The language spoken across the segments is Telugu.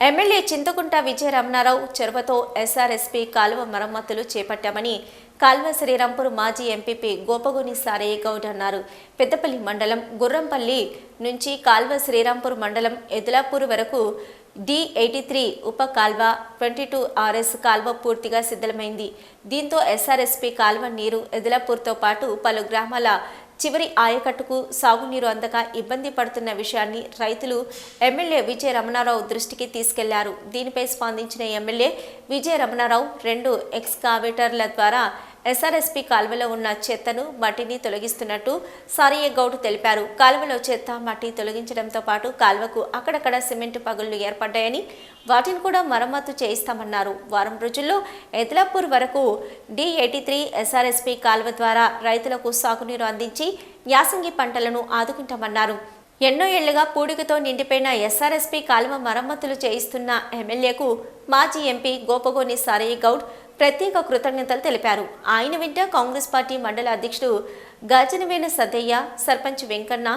ఎమ్మెల్యే చింతకుంట విజయ రమణారావు చొరవతో ఎస్ఆర్ఎస్పీ కాలువ మరమ్మతులు చేపట్టామని కాల్వ శ్రీరాంపూర్ మాజీ ఎంపీపీ గోపగుని సారయ్య గౌడ్ అన్నారు. పెద్దపల్లి మండలం గుర్రంపల్లి నుంచి కాల్వ శ్రీరాంపూర్ మండలం ఎదులాపూర్ వరకు డి ఎయిటీ త్రీ ఉప కాల్వ ట్వంటీ టూ ఆర్ఎస్ కాల్వ పూర్తిగా సిద్ధమైంది. దీంతో ఎస్ఆర్ఎస్పీ కాల్వ నీరు ఎదులాపూర్తో పాటు పలు గ్రామాల చివరి ఆయకట్టుకు సాగునీరు అందక ఇబ్బంది పడుతున్న విషయాన్ని రైతులు ఎమ్మెల్యే విజయ రమణారావు దృష్టికి తీసుకెళ్ళారు. దీనిపై స్పందించిన ఎమ్మెల్యే విజయ రమణారావు రెండు ఎక్స్కావేటర్ల ద్వారా ఎస్ఆర్ఎస్పీ కాలువలో ఉన్న చెత్తను మట్టిని తొలగిస్తున్నట్టు సారయ్య గౌడ్ తెలిపారు. కాలువలో చెత్త మట్టి తొలగించడంతో పాటు కాలువకు అక్కడక్కడ సిమెంట్ పగుళ్ళు ఏర్పడ్డాయని వాటిని కూడా మరమ్మతు చేయిస్తామన్నారు. వారం రోజుల్లో ఎద్లాపూర్ వరకు డి ఎయిటీ త్రీ ఎస్ఆర్ఎస్పీ కాలువ ద్వారా రైతులకు సాగునీరు అందించి యాసంగి పంటలను ఆదుకుంటామన్నారు. ఎన్నో ఏళ్ళుగా పూడికతో నిండిపోయిన ఎస్ఆర్ఎస్పీ కాలువ మరమ్మతులు చేయిస్తున్న ఎమ్మెల్యేకు మాజీ ఎంపీ గోపగోని సారయ్య గౌడ్ ప్రత్యేక కృతజ్ఞతలు తెలిపారు. ఆయన వెంట కాంగ్రెస్ పార్టీ మండల అధ్యక్షుడు గజనవేన సతయ్య సర్పంచ్ వెంకన్న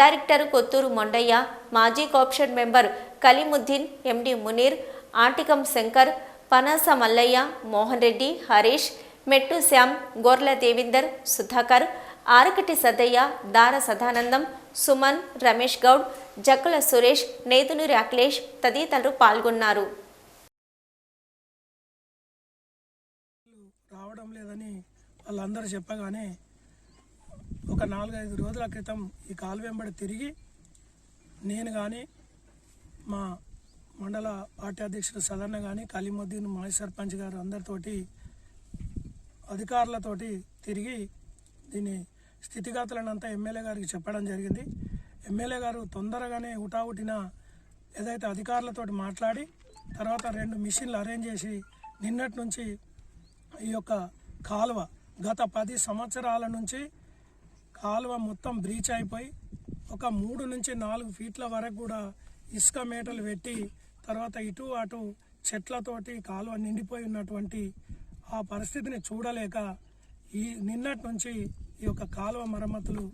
డైరెక్టర్ కొత్తూరు మొండయ్య మాజీ cooption member Kalimuddin MD Munir Antikam Shankar Panasa Mallayya Mohan Reddy Harish Mettu Shyam Gorla Devinder Sudhakar ఆరకటి Sadayya దార సదానందం సుమన్ రమేష్ గౌడ్ జక్కుల సురేష్ నేదునూరి అఖిలేష్ తదితరులు పాల్గొన్నారు. రావడం లేదని వాళ్ళందరూ చెప్పగానే ఒక నాలుగైదు రోజుల క్రితం ఈ కాలు వెంబడి తిరిగి నేను కానీ మా మండల పార్టీ అధ్యక్షుడు సదన్న కానీ కలీముద్దీన్ మాజీ సర్పంచ్ గారు అందరితోటి అధికారులతోటి తిరిగి దీని స్థితిగతులను అంతా ఎమ్మెల్యే గారికి చెప్పడం జరిగింది. ఎమ్మెల్యే గారు తొందరగానే ఉటావుటిన ఏదైతే అధికారులతోటి మాట్లాడి తర్వాత రెండు మిషన్లు అరేంజ్ చేసి నిన్నటి నుంచి ఈ యొక్క కాలువ గత పది సంవత్సరాల నుంచి కాలువ మొత్తం బ్రీచ్ అయిపోయి ఒక మూడు నుంచి నాలుగు ఫీట్ల వరకు కూడా ఇసుక మేటలు పెట్టి తర్వాత ఇటు అటు చెట్లతోటి కాలువ నిండిపోయి ఉన్నటువంటి ఆ పరిస్థితిని చూడలేక ఈ నిన్నటి నుంచి ఈ యొక్క కాలువ మరమ్మతులు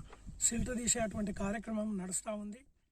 సిల్ట్ తీసేటువంటి కార్యక్రమం నడుస్తూ ఉంది.